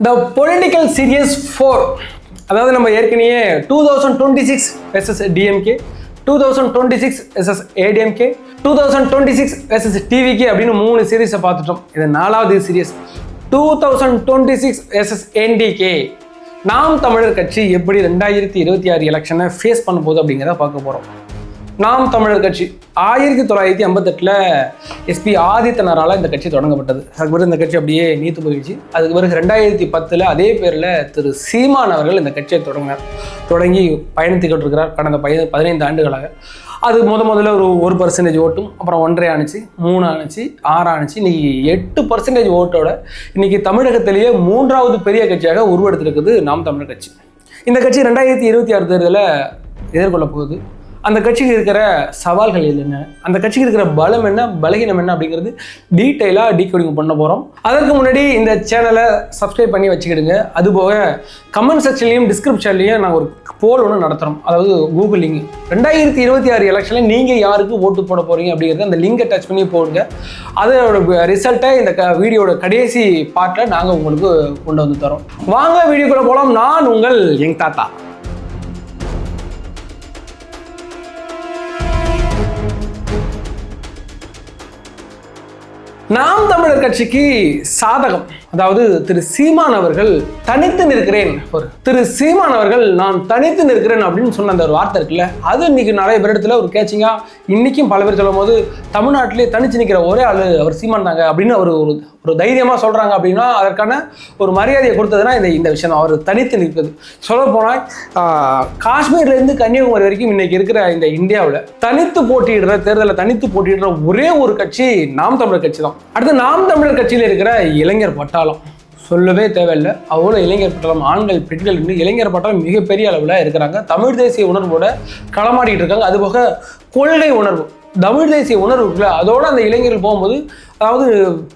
த political serious four அதாவது நம்ம ஏற்கனவே two thousand twenty six SS DMK two thousand twenty six SS ADMK two thousand twenty six SS TVK அப்படின்னு மூணு சீரீஸை பார்த்துட்டோம். இது நாலாவது series two thousand twenty six SS NTK Naam Tamilar Katchi எப்படி ரெண்டாயிரத்தி இருபத்தி ஆறு எலெக்ஷனை ஃபேஸ் பண்ண போகுது அப்படிங்கிறத பார்க்க போகிறோம் நாம் தமிழர் கட்சி. ஆயிரத்தி தொள்ளாயிரத்தி ஐம்பத்தெட்டில் எஸ்பி ஆதித்தனரால் இந்த கட்சி தொடங்கப்பட்டது. அதுக்கு பிறகு இந்த கட்சி அப்படியே நீத்து போயிடுச்சு. அதுக்கு பிறகு ரெண்டாயிரத்தி பத்தில் அதே பேரில் திரு சீமான் அவர்கள் இந்த கட்சியை தொடங்கினார். தொடங்கி பயணித்துக்கிட்டு இருக்கிறார் கடந்த பய பதினைந்து ஆண்டுகளாக. அது முத முதல்ல ஒரு ஒரு பர்சன்டேஜ் ஓட்டும் அப்புறம் ஒன்றரை ஆணுச்சு மூணு ஆணுச்சு ஆறு ஆணுச்சு இன்னைக்கு எட்டு பர்சன்டேஜ் ஓட்டோட இன்னைக்கு தமிழகத்திலேயே மூன்றாவது பெரிய கட்சியாக உருவெடுத்திருக்குது நாம் தமிழர் கட்சி. இந்த கட்சி ரெண்டாயிரத்தி இருபத்தி ஆறு தேர்தலில் எதிர்கொள்ள போகுது. அந்த கட்சிக்கு இருக்கிற சவால்கள் என்ன அந்த கட்சிக்கு இருக்கிற பலம் என்ன? பலகீனம் என்ன அப்படிங்கிறது டீட்டெயிலாக டீகோடிங் பண்ண போகிறோம் அதற்கு முன்னாடி இந்த சேனலை சப்ஸ்கிரைப் பண்ணி வச்சுக்கிடுங்க. அதுபோக கமெண்ட் செக்ஷன்லையும் டிஸ்கிரிப்ஷன்லையும் நாங்கள் ஒரு போல் ஒன்று நடத்துகிறோம் அதாவது கூகுள் லிங்க் ரெண்டாயிரத்தி இருபத்தி ஆறு எலெக்ஷனில் நீங்கள் யாருக்கு ஓட்டு போட போகிறீங்க அப்படிங்கிறத அந்த லிங்கை டச் பண்ணி போடுங்க. அதோட ரிசல்ட்டை இந்த க வீடியோட கடைசி பார்ட்டில் நாங்கள் உங்களுக்கு கொண்டு வந்து தரோம். வாங்க வீடியோக்குள்ளே போகலாம் நான் உங்கள் எங் தாத்தா. நாம் தமிழர் கட்சிக்கு சாதகம். அதாவது திரு சீமான் அவர்கள் தனித்து நிற்கிறேன். ஒரு திரு சீமான் அவர்கள் நான் தனித்து நிற்கிறேன் அப்படின்னு சொன்ன அந்த ஒரு வார்த்தை இருக்குல்ல அது இன்னைக்கு நிறைய பேர் இடத்துல ஒரு கேச்சிங்கா இன்னைக்கும் பல பேர் சொல்லும் போது தமிழ்நாட்டிலே தனிச்சு நிற்கிற ஒரே ஆள் அவர் சீமான் தாங்க அப்படின்னு அவர் ஒரு ஒரு தைரியமாக சொல்கிறாங்க அப்படின்னா அதற்கான ஒரு மரியாதையை கொடுத்ததுன்னா இந்த இந்த விஷயம் அவர் தனித்து நிற்கிறது. சொல்ல போனால் காஷ்மீர்லேருந்து கன்னியாகுமரி வரைக்கும் இன்னைக்கு இருக்கிற இந்த இந்தியாவில் தனித்து போட்டியிடுற தேர்தலில் தனித்து போட்டியிடுற ஒரே ஒரு கட்சி நாம் தமிழர் கட்சி தான். அடுத்து நாம் தமிழர் கட்சியில் இருக்கிற இளைஞர் பட்டாளம் சொல்லவே தேவையில்லை. அவ்வளோ இளைஞர் பட்டாளம் ஆண்கள் பெண்கள் இன்னும் இளைஞர் பட்டாளம் மிகப்பெரிய அளவில் இருக்கிறாங்க. தமிழ் தேசிய உணர்வோட களமாடிட்டு இருக்காங்க. அதுபோக கொள்கை உணர்வு. தமிழ் தேசிய உணர்வு இருக்குல்ல அதோட அந்த இளைஞர்கள் போகும்போது அதாவது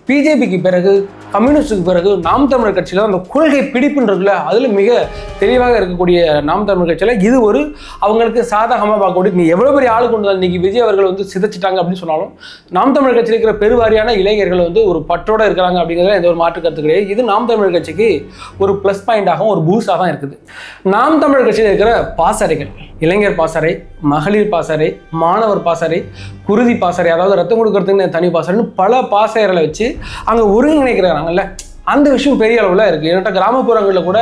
பிஜேபிக்கு பிறகு கம்யூனிஸ்டுக்கு பிறகு நாம் தமிழர் கட்சியில் அந்த கொள்கை பிடிப்புன்றதுல அதில் மிக தெளிவாக இருக்கக்கூடிய நாம் தமிழர் கட்சியில் இது ஒரு அவங்களுக்கு சாதகமாக பார்க்கக்கூடிய நீ எவ்வளோ பெரிய ஆளு கொண்டு வந்து இன்னைக்கு விஜய் அவர்கள் வந்து சிதைச்சிட்டாங்க அப்படின்னு சொன்னாலும் நாம் தமிழர் கட்சியில் இருக்கிற பெருவாரியான இளைஞர்கள் வந்து ஒரு பற்றோடு இருக்கிறாங்க அப்படிங்கிறதுல எந்த ஒரு மாற்று கருத்து கிடையாது. இது நாம் தமிழர் கட்சிக்கு ஒரு ப்ளஸ் பாயிண்டாகவும் ஒரு பூஸ்டாக தான் இருக்குது. நாம் தமிழர் கட்சியில் இருக்கிற பாசறைகள் இளைஞர் பாசறை மகளிர் பாசறை மாணவர் பாசறை குருதி பாசறை அதாவது ரத்தம் கொடுக்கறதுக்கு தனி பாசறைன்னு பல பா பாசறைகளை வச்சு அங்கே ஒருங்கிணைக்கிறாங்கல்ல? அந்த விஷயம் பெரிய அளவில் இருக்குது என்கிட்ட கிராமப்புறங்களில் கூட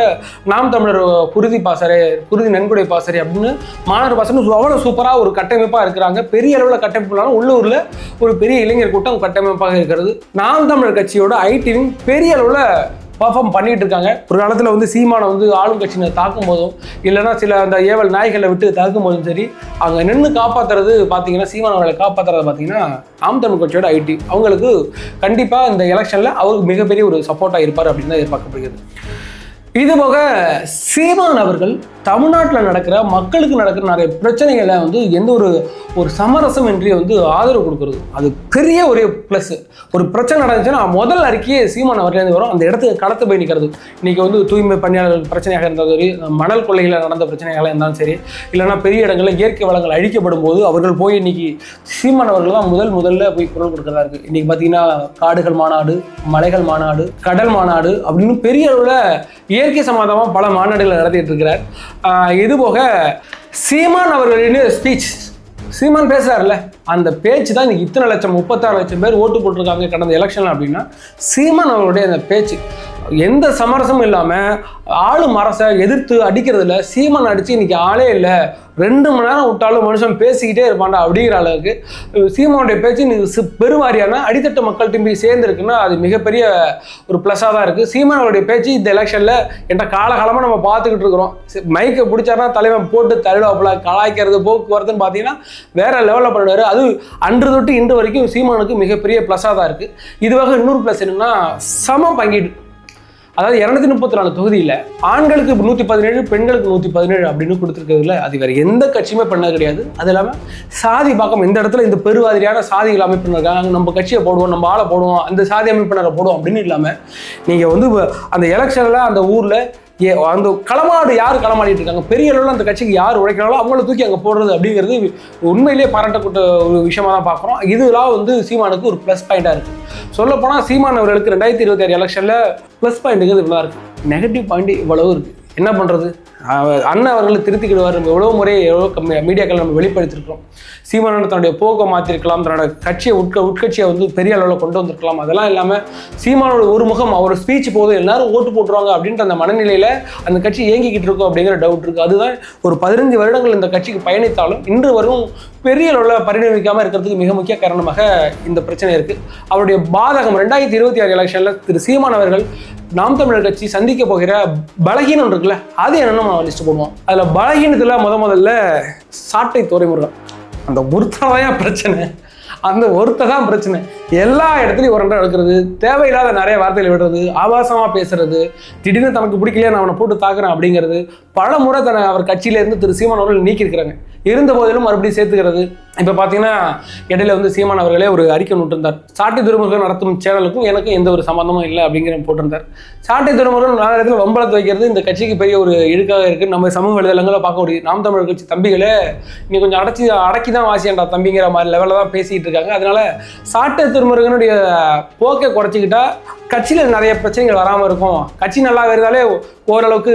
நாம் தமிழர் குருதி பாசறை குருதி நன்கொடை பாசறை அப்படின்னு மாணவர் பாசறை அவ்வளோ சூப்பராக ஒரு கட்டமைப்பாக இருக்கிறாங்க. பெரிய அளவில் கட்டமைப்புனாலும் உள்ளூரில் ஒரு பெரிய இளைஞர் கூட்டம் கட்டமைப்பாக இருக்கிறது. நாம் தமிழர் கட்சியோட ஐடிவிங் பெரிய அளவில் பர்ஃபார்ம் பண்ணிட்டு இருக்காங்க ஒரு காலத்தில் வந்து சீமானை வந்து ஆளும் கட்சியினர் தாக்கும் போதும் இல்லைன்னா சில அந்த ஏவல் நாய்களை விட்டு தாக்கும் போதும் சரி அங்கே நின்று காப்பாற்றுறது பார்த்தீங்கன்னா சீமான் அவர்களை காப்பாற்றுறது பார்த்தீங்கன்னா ஆம் தமிழ் கட்சியோட ஐடி. அவங்களுக்கு கண்டிப்பாக இந்த எலெக்ஷனில் அவருக்கு மிகப்பெரிய ஒரு சப்போர்ட்டாக இருப்பார் அப்படின்னு தான் எதிர்பார்க்கப்படுகிறது. இது போக சீமான் அவர்கள் தமிழ்நாட்டில் நடக்கிற மக்களுக்கு நடக்கிற நிறைய பிரச்சனைகளை வந்து எந்த ஒரு ஒரு சமரசம் இன்றி வந்து ஆதரவு கொடுக்குறது. அது பெரிய ஒரு ப்ளஸ் ஒரு பிரச்சனை நடந்துச்சுன்னா முதல் அறிக்கையே சீமான் அவர்லேருந்து வரும். அந்த இடத்துக்கு கடத்து போய் நிற்கிறது. இன்றைக்கி வந்து தூய்மை பணியாளர்கள் பிரச்சனையாக இருந்தாலும் சரி மணல் கொள்ளைகளில் நடந்த பிரச்சனைகளாக இருந்தாலும் சரி இல்லைன்னா பெரிய இடங்களில் இயற்கை வளங்கள் அழிக்கப்படும் போது அவர்கள் போய் இன்னைக்கு சீமான் அவர்கள் தான் முதல் முதல்ல போய் குரல் கொடுக்குறதா இருக்குது இன்றைக்கி பார்த்தீங்கன்னா காடுகள் மாநாடு மலைகள் மாநாடு கடல் மாநாடு அப்படின்னு பெரிய அளவில் இயற்கை சம்பந்தமாக பல மாநாடுகளை நடத்திட்டு இருக்கிறார். இதுபோக இது போக சீமான் அவர்களின் ஸ்பீச் சீமான் பேசுறாருல்ல அந்த பேச்சு தான் இன்னைக்கு இத்தனை லட்சம் முப்பத்தாறு லட்சம் பேர் ஓட்டு போட்டிருக்காங்க கடந்த எலெக்ஷன் அப்படின்னா சீமான் அவருடைய அந்த பேச்சு. எந்த சமரசமும் இல்லாமல் ஆளும் அரசை எதிர்த்து அடிக்கிறதுல சீமான் அடித்து இன்னைக்கு ஆளே இல்லை. ரெண்டு மணி நேரம் விட்டாலும் மனுஷன் பேசிக்கிட்டே இருப்பான்டா அப்படிங்கிற அளவுக்கு சீமானுடைய பேச்சு இன்னைக்கு பெருவாரியான அடித்தட்டு மக்கள்கிட்ட போய் சேர்ந்துருக்குன்னா அது மிகப்பெரிய ஒரு ப்ளஸ்ஸாக தான் இருக்குது சீமானோடைய பேச்சு இந்த எலெக்ஷனில் என்ற காலகாலமாக நம்ம பார்த்துக்கிட்டு இருக்கிறோம். மைக்கை பிடிச்சாருன்னா தலைவன் போட்டு தள்ளிடுவாப்புல கலாய்க்கிறது போக்குவரத்துன்னு பார்த்தீங்கன்னா வேற லெவலில் பண்ணுவார். அது அன்று தொட்டு இன்று வரைக்கும் சீமானுக்கு மிகப்பெரிய ப்ளஸ்ஸாக தான் இருக்குது இதுவாக இன்னொரு ப்ளஸ் என்னென்னா சம பங்கீடு. அதாவது இரநூத்தி முப்பத்தி நாலு தொகுதியில் ஆண்களுக்கு நூற்றி பதினேழு பெண்களுக்கு நூற்றி பதினேழு அப்படின்னு கொடுத்துருக்கிறதுல அது வேறு எந்த கட்சியுமே பண்ண கிடையாது. அது இல்லாமல் சாதி பாக்கம் இந்த இடத்துல இந்த பெருவாதிரியான சாதிகள் அமைப்பினருக்காங்க நம்ம கட்சியை போடுவோம் நம்ம ஆளை போடுவோம் அந்த சாதி அமைப்பினரை போடுவோம் அப்படின்னு இல்லாமல் நீங்கள் வந்து அந்த எலெக்ஷனில் அந்த ஊரில் ஏ அந்த களமாடு யார் களமாடிட்டு இருக்காங்க? பெரிய அளவில் அந்த கட்சிக்கு யார் உழைக்கிறாங்களோ அவங்கள தூக்கி அங்கே போடுறது அப்படிங்கிறது உண்மையிலேயே பாராட்டக்கூட்ட ஒரு விஷயமா தான் பார்க்குறோம். இதெல்லாம் வந்து சீமானுக்கு ஒரு ப்ளஸ் பாயிண்டாக இருக்குது சொல்லப்போனால் சீமான் அவர்களுக்கு ரெண்டாயிரத்தி இருபத்தி ஆறு எலெக்ஷனில் ப்ளஸ் பாயிண்ட்டுங்கிறது இவ்வளோ இருக்குது நெகட்டிவ் பாயிண்ட் இவ்வளவு இருக்குது என்ன பண்ணுறது அண்ணன் அவர்களை திருத்திக்கிடுவார். நம்ம எவ்வளோ முறை எவ்வளோ மீடியாக்கள் நம்ம வெளிப்படுத்திருக்கிறோம். சீமானன் தன்னுடைய போக்கை மாற்றிருக்கலாம் தன்னோட கட்சியை உட்க உட்கட்சியை வந்து பெரிய அளவில் கொண்டு வந்திருக்கலாம். அதெல்லாம் இல்லாமல் சீமானோட ஒரு முகம் அவர் ஸ்பீச் போதும். எல்லாரும் ஓட்டு போட்டுருவாங்க அப்படின்ற அந்த மனநிலையில் அந்த கட்சி இயங்கிக்கிட்டு இருக்கும் அப்படிங்கிற டவுட் இருக்குது அதுதான் ஒரு பதினஞ்சு வருடங்கள் இந்த கட்சிக்கு பயணித்தாலும் இன்று வரும் பெரிய அளவில் பரிணமிக்காமல் இருக்கிறதுக்கு மிக முக்கிய காரணமாக இந்த பிரச்சனை இருக்குது அவருடைய பாதகம் ரெண்டாயிரத்தி இருபத்தி ஆறு எலெக்ஷனில் திரு சீமான் அவர்கள் நாம் தமிழர் கட்சி சந்திக்க போகிற பலகீனம் இருக்குல்ல அது என்னென்னு நம்ம லிஸ்ட் போடுவோம். அதில் பலகீனத்தில் முத முதல்ல சாட்டை துறைமுருகன். அந்த ஒருத்ததான் பிரச்சனை. அந்த ஒருத்த தான் பிரச்சனை. எல்லா இடத்துலையும் ஒரு எடுக்கிறது தேவையில்லாத நிறைய வார்த்தைகள் விடுறது ஆபாசமாக பேசுறது திடீர்னு தனக்கு பிடிக்கலையே நான் அவனை போட்டு தாக்குறேன் அப்படிங்கிறது பல முறை தன்னை அவர் கட்சியிலேருந்து திரு சீமான் அவர்கள் நீக்கியிருக்கிறாங்க. இருந்த போதிலும் மறுபடியும் சேர்த்துக்கிறது இப்போ பார்த்தீங்கன்னா இடையில வந்து சீமான் அவர்களே ஒரு அறிக்கை விட்டுருந்தார் சாட்டை துறைமுகம் நடத்தும் சேனலுக்கும் எனக்கும் எந்த ஒரு சம்பந்தமும் இல்லை அப்படிங்கிற போட்டிருந்தார். சாட்டை துறைமுகம் நாலு இடத்துல வம்பளத்து வைக்கிறது இந்த கட்சிக்கு பெரிய ஒரு இழுக்காக இருக்குது நம்ம சமூக வலைதளங்களை பார்க்க முடியும். நாம் தமிழர் கட்சி தம்பிகளே நீ கொஞ்சம் அடைச்சி அடக்கி தான் வாசியண்டா தம்பிங்கிற மாதிரி லெவலில் தான் பேசிகிட்டு இருக்காங்க. அதனால சாட்டை திருமுருகனுடைய போக்கை குறைச்சிக்கிட்டா கட்சியில் நிறைய பிரச்சனைகள் வராமல் இருக்கும். கட்சி நல்லா இருந்தாலே ஓரளவுக்கு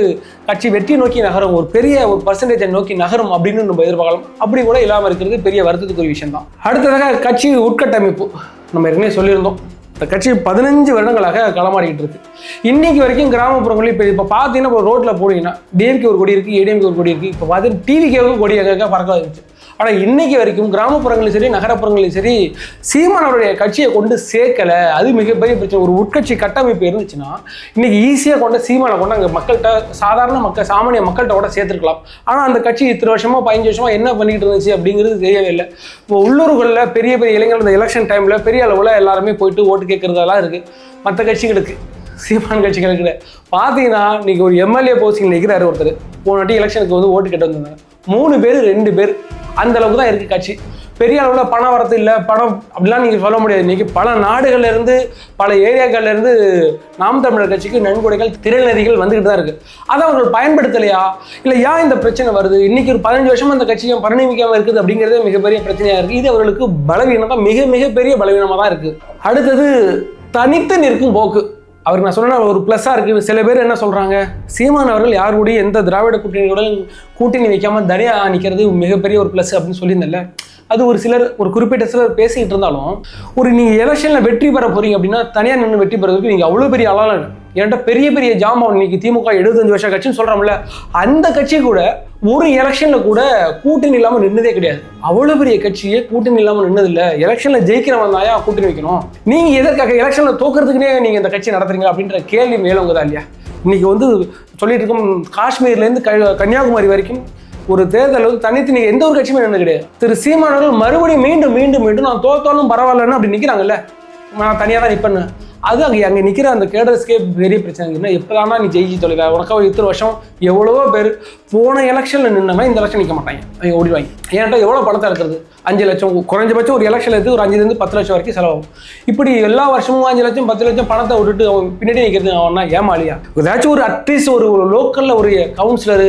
கட்சி வெற்றி நோக்கி நகரும். ஒரு பெரிய ஒரு பர்சன்டேஜை நோக்கி நகரும் அப்படின்னு நம்ம எதிர்பார்க்கலாம். அப்படி கூட இல்லாமல் இருக்கிறது பெரிய வருத்தத்துக்குரிய விஷயம் தான் அடுத்ததாக கட்சி உட்கட்டமைப்பு. நம்ம ஏற்கனவே சொல்லியிருந்தோம். இந்த கட்சி பதினஞ்சு வருடங்களாக களமாடிக்கிட்டு இருக்கு. இன்னைக்கு வரைக்கும் கிராமப்புறங்களில் இப்போ இப்போ பார்த்தீங்கன்னா இப்போ ரோட்டில் போனீங்கன்னா டிஎம்கே ஒரு கொடி இருக்குது ஏடிஎம்கே ஒரு கொடி இருக்குது இப்போ பார்த்து டிவிகேவுக்கும் கொடி எங்கே பறக்க வந்துச்சு ஆனால் இன்னைக்கு வரைக்கும் கிராமப்புறங்களிலும் சரி நகரப்புறங்களிலும் சரி சீமான் அவருடைய கட்சியை கொண்டு சேர்க்கலை. அது மிகப்பெரிய பிரச்சனை. ஒரு உட்கட்சி கட்டமைப்பு இருந்துச்சுன்னா இன்னைக்கு ஈஸியாக கொண்டு சீமானை கொண்டு அங்கே மக்கள்கிட்ட சாதாரண மக்கள் சாமானிய மக்கள்கிட்ட கூட சேர்த்துருக்கலாம். ஆனால் அந்த கட்சி இத்தனை வருஷமாக பதினஞ்சு வருஷமாக என்ன பண்ணிக்கிட்டு இருந்துச்சு அப்படிங்கிறது தெரியவே இல்லை. இப்போ உள்ளூர்களில் பெரிய பெரிய இளைஞர்கள் இந்த எலெக்ஷன் டைமில் பெரிய அளவில் எல்லாருமே போயிட்டு ஓட்டு கேட்குறதெல்லாம் இருக்குது மற்ற கட்சிகளுக்கு சீமான் கட்சிகளுக்கு கிடையாது. பார்த்தீங்கன்னா இன்றைக்கி ஒரு எம்எல்ஏ போஸ்டிங் நிற்கிறாரு ஒருத்தர். போன வாட்டி எலெக்ஷனுக்கு வந்து ஓட்டு கேட்டு வந்திருந்தாங்க மூணு பேர் ரெண்டு பேர். அந்த அளவுக்கு தான் இருக்கு கட்சி. பெரிய அளவில் பணம் வரது இல்லை பணம் அப்படிலாம் நீங்கள் சொல்ல முடியாது. இன்னைக்கு பல நாடுகள்லேருந்து பல ஏரியாக்கள்லேருந்து நாம் தமிழர் கட்சிக்கு நன்கொடைகள் திரைநதிகள் வந்துக்கிட்டு தான் இருக்குது அதை அவர்கள் பயன்படுத்தலையா? இல்லை ஏன் இந்த பிரச்சனை வருது? இன்றைக்கி ஒரு பதினஞ்சு வருஷமாக அந்த கட்சி ஏன் இருக்குது அப்படிங்கிறதே மிகப்பெரிய பிரச்சனையாக இருக்குது இது அவர்களுக்கு பலவீனம் தான் மிக மிகப்பெரிய பலவீனமாக தான் இருக்குது அடுத்தது தனித்து நிற்கும் போக்கு. அவருக்கு நான் சொன்ன ஒரு ப்ளஸ்ஸாக இருக்குது சில பேர் என்ன சொல்கிறாங்க சீமான் அவர்கள் யார் கூட எந்த திராவிட கூட்டணியுடன் கூட்டணி வைக்காமல் தனியாக நிற்கிறது மிகப்பெரிய ஒரு ப்ளஸ் அப்படின்னு சொல்லியிருந்தேன்ல. அது ஒரு சிலர் ஒரு குறிப்பிட்ட சிலர் பேசிக்கிட்டு இருந்தாலும் ஒரு நீங்கள் எலெக்ஷனில் வெற்றி பெற போகிறீங்க அப்படின்னா தனியாக நின்று வெற்றி பெறதுக்கு நீங்கள் அவ்வளோ பெரிய ஆளாக என்கிட்ட பெரிய பெரிய ஜாமான் இன்னைக்கு திமுக எழுபத்தஞ்சு வருஷம் கட்சின்னு சொல்கிறோம்ல அந்த கட்சி கூட ஒரு எலெக்ஷனில் கூட கூட்டணி இல்லாமல் நின்னதே கிடையாது. அவ்வளோ பெரிய கட்சியே கூட்டணி இல்லாமல் நின்னதில்லை. எலெக்ஷனில் ஜெயிக்கிறவன் தாயா கூட்டணி வைக்கணும். நீங்கள் எதற்காக எலெக்ஷனில் தோக்கிறதுக்குனே நீங்கள் இந்த கட்சி நடத்துறீங்க அப்படின்ற கேள்வி மேலவங்க இல்லையா? இன்னைக்கு வந்து சொல்லிட்டு இருக்கோம் காஷ்மீர்லேருந்து க கன்னியாகுமரி வரைக்கும் ஒரு தேர்தல் வந்து தனித்து நீங்க எந்த ஒரு கட்சியுமே நின்று கிடையாது. திரு சீமானவர்கள் மறுபடியும் மீண்டும் மீண்டும் மீண்டும் நான் தோத்தாலும் பரவாயில்லன்னு அப்படி நிற்கிறாங்கல்ல நான் தனியாக தான் நிற்பேன் அது அங்கே அங்கே நிற்கிற அந்த கேடர்ஸ்க்கே பெரிய பிரச்சனை என்ன? எப்போதானா நீ ஜெயிச்சு தொலைவா? உனக்காக இத்தனை வருஷம் எவ்வளவோ பேர் போன எலெக்ஷனில் நின்னவன் இந்த எலெக்ஷன் நிற்க மாட்டாங்க. அவங்க ஓடிவாங்க ஏன்டா எவ்வளோ பணத்தை இருக்கிறது அஞ்சு லட்சம் குறைஞ்சபட்சம் ஒரு எலெக்ஷன் எடுத்து ஒரு அஞ்சுலேருந்து பத்து லட்சம் வரைக்கும் செலவாகும். இப்படி எல்லா வருஷமும் அஞ்சு லட்சம் பத்து லட்சம் பணத்தை விட்டுட்டு அவன் பின்னாடி நிற்கிறது அவனா ஏமாளியா ஏதாச்சும் ஒரு அட்லீஸ்ட் ஒரு லோக்கலில் ஒரு கவுன்சிலரு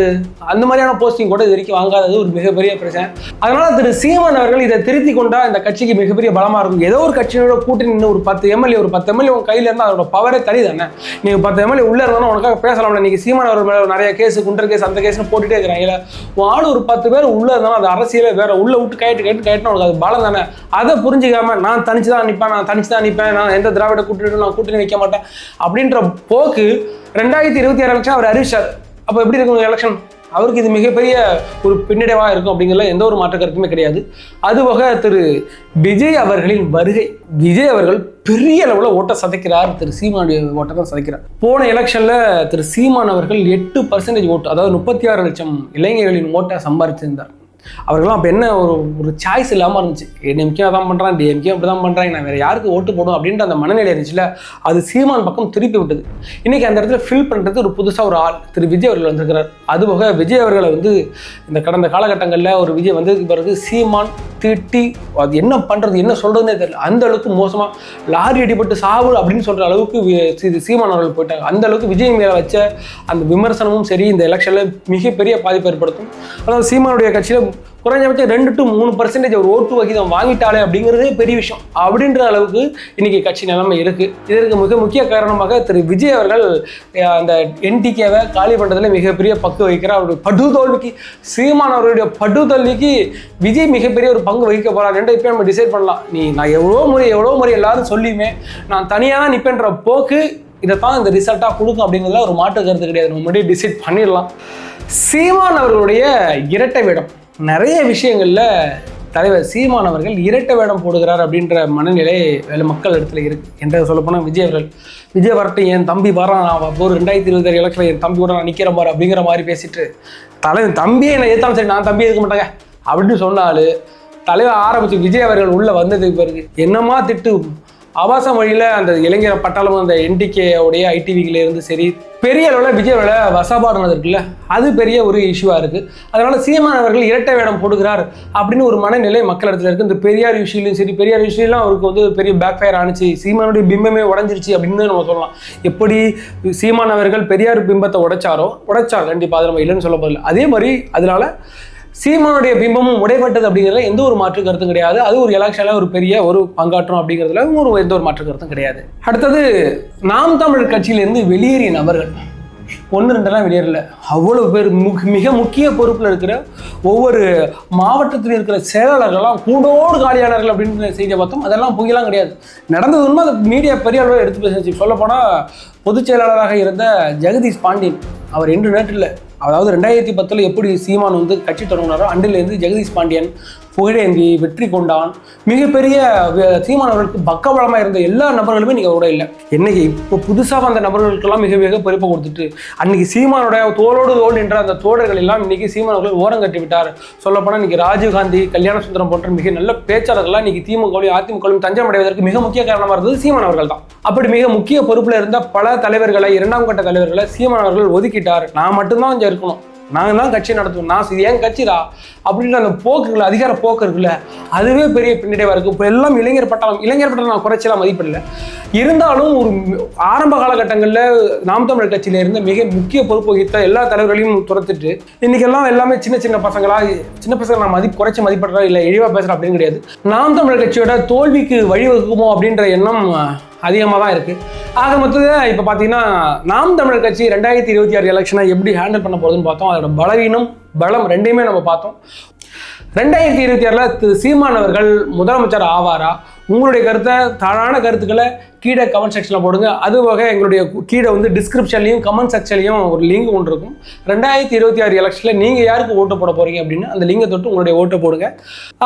அந்த மாதிரியான போஸ்டிங் கூட இது வரைக்கும் வாங்காதது ஒரு மிகப்பெரிய பிரச்சனை. அதனால் திரு சீமான் அவர்கள் இதை திருத்தி கொண்டா இந்த கட்சிக்கு மிகப்பெரிய பலமாக இருக்கும். ஏதோ ஒரு கட்சியோட கூட்டணி நின்று ஒரு பத்து எம்எல்ஏ ஒரு பத்து எம்எல்ஏ உன் கையில இருந்தா அதோட பவரே தனி தானே நீங்க பத்து எம்எல்ஏ உள்ள இருந்தாலும் உனக்காக பேசலாம்ல. நீங்க சீமான அவர் மேலே நிறைய கேஸ் குண்டர் கேஸ் அந்த கேஸ்னு போட்டுட்டே இருக்கிறாங்க. உன் ஆள் ஒரு பத்து பேர் உள்ள இருந்தாலும் அது அரசியலே வேற. உள்ள விட்டு கைட்டு கைட்டு கைட்டுனா உனக்கு அது பலம் தானே? அதை புரிஞ்சுக்காம நான் தனிச்சு தான் நிற்பேன் நான் தனிச்சு தான் நிற்பேன் நான் எந்த திராவிட கூட்டணி நான் கூட்டணி வைக்க மாட்டேன் அப்படின்ற போக்கு ரெண்டாயிரத்தி இருபத்தி ஆறு எலெக்ஷன் அவர் அறிவிச்சார். அப்போ எப்படி இருக்கும் எலெக்ஷன் அவருக்கு இது மிகப்பெரிய ஒரு பின்னடைவாக இருக்கும் அப்படிங்கிறதுல எந்த ஒரு மாற்ற கருத்துமே கிடையாது. அதுபோக திரு விஜய் அவர்களின் வருகை விஜய் அவர்கள் பெரிய அளவில் ஓட்டை சதைக்கிறார். திரு சீமானுடைய ஓட்டை தான் சதைக்கிறார். போன எலெக்ஷனில் திரு சீமான் அவர்கள் எட்டு பர்சன்டேஜ் ஓட்டு அதாவது முப்பத்தி ஆறு லட்சம் இளைஞர்களின் ஓட்டை சம்பாதிச்சிருந்தார். அவர்கள்லாம் அப்போ என்ன ஒரு ஒரு சாய்ஸ் இல்லாமல் இருந்துச்சு. ஏடிஎம்கே அதான் பண்ணுறான் டிஎம்கே அப்படி தான் பண்ணுறாங்க நான் வேறு யாருக்கு ஓட்டு போடும் அப்படின்ற அந்த மனநிலை இருந்துச்சுல அது சீமான் பக்கம் திருப்பி விட்டது. இன்றைக்கி அந்த இடத்துல ஃபில் பண்ணுறது ஒரு புதுசாக ஒரு ஆள் திரு விஜய் அவர்கள் வந்திருக்கிறார். அதுபோக விஜய் அவர்களை வந்து இந்த கடந்த காலகட்டங்களில் ஒரு விஜய் வந்ததுக்கு பிறகு சீமான் திட்டி அது என்ன பண்ணுறது என்ன சொல்கிறதுனே தெரியல. அந்த அளவுக்கு மோசமாக லாரி அடிபட்டு சாவு அப்படின்னு சொல்கிற அளவுக்கு சீமான் அவர்கள் போயிட்டாங்க. அந்த அளவுக்கு விஜய் மேலே வச்ச அந்த விமர்சனமும் சரி இந்த எலெக்ஷனில் மிகப்பெரிய பாதிப்பு ஏற்படுத்தும். அதாவது சீமானுடைய கட்சியில் குறைஞ்சபட்சம் ரெண்டு டு மூணு பர்சன்டேஜ் ஒரு ஓட்டு வகிதம் வாங்கிட்டாலே அப்படிங்கிறதே பெரிய விஷயம். அப்படின்ற அளவுக்கு இன்னைக்கு கட்சி நிலைமை இருக்கு. இதற்கு மிக முக்கிய காரணமாக திரு விஜய் அவர்கள் அந்த என்டிகேவை காலி பண்ணுறதுல மிகப்பெரிய பங்கு வகிக்கிறார். அவருடைய படு தோல்விக்கு சீமான் அவருடைய படு தோல்விக்கு விஜய் மிகப்பெரிய ஒரு பங்கு வகிக்க போறார் என்று இப்போ நம்ம டிசைட் பண்ணலாம். நீ நான் எவ்வளோ முறை எவ்வளோ முறை எல்லாரும் சொல்லியுமே நான் தனியாக நிற்பேன்ற போக்கு இதைத்தான் இந்த ரிசல்ட்டாக கொடுக்கும் அப்படிங்கிறதுல ஒரு மாற்று கருத்து கிடையாது. நம்ம முன்னாடியே டிசைட் பண்ணிடலாம். சீமான் அவர்களுடைய இரட்டை விடம். நிறைய விஷயங்களில் தலைவர் சீமான் அவர்கள் இரட்டை வேடம் போடுகிறார் அப்படின்ற மனநிலை வேலை மக்கள் இடத்துல இருக்கு. என்று சொல்லப்போனால் விஜய் அவர்கள் விஜய் வரட்டும் என் தம்பி வரான் நான் ஒரு ரெண்டாயிரத்தி இருபத்தாறு எலெக்ஷன் என் தம்பி கூட நான் நிற்கிற மாதிரி அப்படிங்கிற மாதிரி பேசிட்டு தலைவர் தம்பியே என்னை ஏற்றாலும் சரி நான் தம்பி இருக்க மாட்டேங்க? அப்படின்னு சொன்னாலும் தலைவர் ஆரம்பித்து விஜய் அவர்கள் உள்ளே வந்ததுக்கு பிறகு என்னமா திட்டு ஆபாச மொழியில் அந்த இளைஞர் பட்டாளம் அந்த என்டிகேவுடைய உடைய இருந்து சரி பெரிய அளவில் விஜயோட வசபாடுனது இருக்குல்ல அது பெரிய ஒரு இஷ்யூவாக இருக்குது அதனால சீமான் அவர்கள் இரட்டை வேடம் போடுகிறார் அப்படின்னு ஒரு மனநிலை மக்கள் இடத்துல இருக்குது இந்த பெரியார் விஷயலையும் சரி பெரியார் விஷயம்லாம் அவருக்கு வந்து பெரிய பேக் ஃபயர் ஆனிச்சு சீமானுடைய பிம்பமே உடஞ்சிருச்சு அப்படின்னு நம்ம சொல்லலாம். எப்படி சீமான் அவர்கள் பெரியார் பிம்பத்தை உடைச்சாரோ உடைச்சார். கண்டிப்பாக அது நம்ம இல்லைன்னு சொல்ல போதில்லை அதே மாதிரி அதனால சீமானுடைய பிம்பமும் உடைப்பட்டது அப்படிங்கிறதுல எந்த ஒரு மாற்று கருத்தும் கிடையாது. அது ஒரு எலெக்ஷனில் ஒரு பெரிய ஒரு பங்காற்றும் அப்படிங்கிறதுல ஒரு எந்த ஒரு மாற்று கருத்தும் கிடையாது. அடுத்தது நாம் தமிழர் கட்சியிலிருந்து வெளியேறிய நபர்கள். ஒன்று ரெண்டெல்லாம் வெளியேறல. அவ்வளோ பேர் மிக முக்கிய பொறுப்பில் இருக்கிற ஒவ்வொரு மாவட்டத்தில் இருக்கிற செயலாளர்கள்லாம் கூடோடு காலியானார்கள் அப்படின்னு செய்தியை பார்த்தோம். அதெல்லாம் பொய்யெல்லாம் கிடையாது. நடந்தது உண்மை அதை மீடியா பெரிய அளவில் எடுத்து பேசிச்சு சொல்லப்போனால் பொதுச் செயலாளராக இருந்த ஜெகதீஷ் பாண்டியன் அவர் என்று நேற்றில் அதாவது ரெண்டாயிரத்தி பத்தில் எப்படி சீமான் வந்து கட்சி தொடங்கினாரோ அண்டிலேருந்து ஜெகதீஷ் பாண்டியன் புகழேந்தி வெற்றி கொண்டான். மிகப்பெரிய சீமானவர்களுக்கு பக்கபலமாக இருந்த எல்லா நபர்களுமே நீங்கள் கூட இல்லை. என்னைக்கு இப்போ புதுசாக வந்த நபர்களுக்கெல்லாம் மிக மிக பொறுப்பை கொடுத்துட்டு அன்னைக்கு சீமானுடைய தோளோடு தோல் என்ற அந்த தோழர்கள் எல்லாம் இன்னைக்கு சீமானவர்கள் ஓரம் கட்டி விட்டார். சொல்லப்போனால் இன்னைக்கு ராஜீவ்காந்தி கல்யாண சுந்தரம் போன்ற மிக நல்ல பேச்சாளர்கள்லாம் இன்னைக்கு திமுகவும் அதிமுகவிலும் தஞ்சம் அடைவதற்கு மிக முக்கிய காரணமாக இருந்தது சீமான் அவர்கள் தான். அப்படி மிக முக்கிய பொறுப்பில் இருந்த பல தலைவர்களை இரண்டாம் கட்ட தலைவர்களை சீமான் அவர்கள் ஒதுக்கிட்டார். நான் மட்டும்தான் இங்கே இருக்கணும். நாங்கள் தான் கட்சி நடத்துவோம். நான் இது ஏன் கட்சிடா? அப்படின்னு அந்த போக்குகள் அதிகார போக்கு இருக்குல்ல அதுவே பெரிய பின்னடைவாக இருக்குது இப்போ எல்லாம் இளைஞர் பட்டாளம் இளைஞர் பட்டாளம் நான் குறைச்சலாம் மதிப்பிடல. இருந்தாலும் ஒரு ஆரம்ப காலகட்டங்களில் நாம் தமிழர் கட்சியில் இருந்த மிக முக்கிய பொறுப்பு வகித்த எல்லா தலைவர்களையும் துரத்துட்டு இன்றைக்கெல்லாம் எல்லாமே சின்ன சின்ன பசங்களாக சின்ன பசங்க நான் மதிப்பு குறைச்சி மதிப்பிடுறா இல்லை இழிவாக பேசுகிறேன் அப்படின்னு கிடையாது. நாம் தமிழர் கட்சியோட தோல்விக்கு வழிவகுக்குமோ அப்படின்ற எண்ணம் அதிகமாக தான் இருக்குது ஆக மொத்தத்தில் இப்போ பார்த்தீங்கன்னா நாம் தமிழர் கட்சி ரெண்டாயிரத்தி இருபத்தி ஆறு எலெக்ஷனை எப்படி ஹேண்டில் பண்ண போகிறதுன்னு பார்த்தோம். அதோட பலவீனம் பலம் ரெண்டையுமே நம்ம பார்த்தோம். ரெண்டாயிரத்தி இருபத்தி ஆறில் திரு சீமான் அவர்கள் முதலமைச்சர் ஆவாரா? உங்களுடைய கருத்தை தாழான கருத்துக்களை கீழே கமெண்ட் செக்ஷனில் போடுங்க. வகை எங்களுடைய கீழே வந்து டிஸ்கிரிப்ஷன்லையும் கமெண்ட் செக்ஷன்லையும் ஒரு லிங்க் ஒன்று இருக்கும். ரெண்டாயிரத்தி இருபத்தி ஆறு எலெக்ஷனில் நீங்கள் யாருக்கு ஓட்டு போட போகிறீங்க அப்படின்னு அந்த லிங்கை தொட்டு உங்களுடைய ஓட்டை போடுங்க.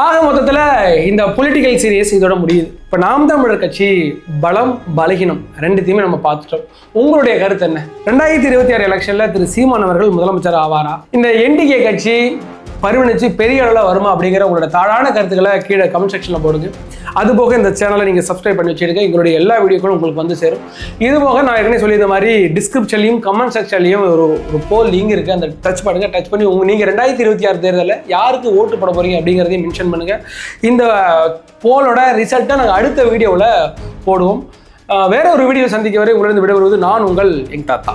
ஆக மொத்தத்தில் இந்த பொலிட்டிக்கல் சீரியஸ் இதோட முடியுது. இப்போ நாம் தமிழர் கட்சி பலம் பலகீனம் ரெண்டுத்தையுமே நம்ம பார்த்துட்டோம். உங்களுடைய கருத்து என்ன? ரெண்டாயிரத்தி இருபத்தி ஆறு எலெக்ஷனில் திரு சீமான் அவர்கள் முதலமைச்சர் ஆவாரா? இந்த என்டிகே கட்சி பரிவணிச்சு பெரிய அளவில் வருமா அப்படிங்கிற உங்களோட தாழான கருத்துக்களை கீழே கமெண்ட் செக்ஷனில் போடுங்க. அது போக இந்த சேனலை நீங்கள் சப்ஸ்கிரைப் பண்ணி வச்சிருங்க. எங்களுடைய எல்லா வீடியோக்களும் உங்களுக்கு வந்து சேரும். இது போக நான் ஏற்கனவே சொல்லியிருந்த மாதிரி டிஸ்கிரிப்ஷன்லையும் கமெண்ட் செக்ஷன்லையும் ஒரு ஒரு போல் லிங்க் இருக்குது அந்த டச் பண்ணுங்கள் டச் பண்ணி உங்கள் நீங்கள் ரெண்டாயிரத்தி இருபத்தி ஆறு தேர்தலில் யாருக்கு ஓட்டு போட போகிறீங்க அப்படிங்கிறதையும் மென்ஷன் பண்ணுங்கள் இந்த போலோட ரிசல்ட்டை நாங்கள் அடுத்த வீடியோவில் போடுவோம். வேற ஒரு வீடியோ சந்திக்க வரை உங்களிடம் விடைபெறுவது நான் உங்கள் எங் தாத்தா.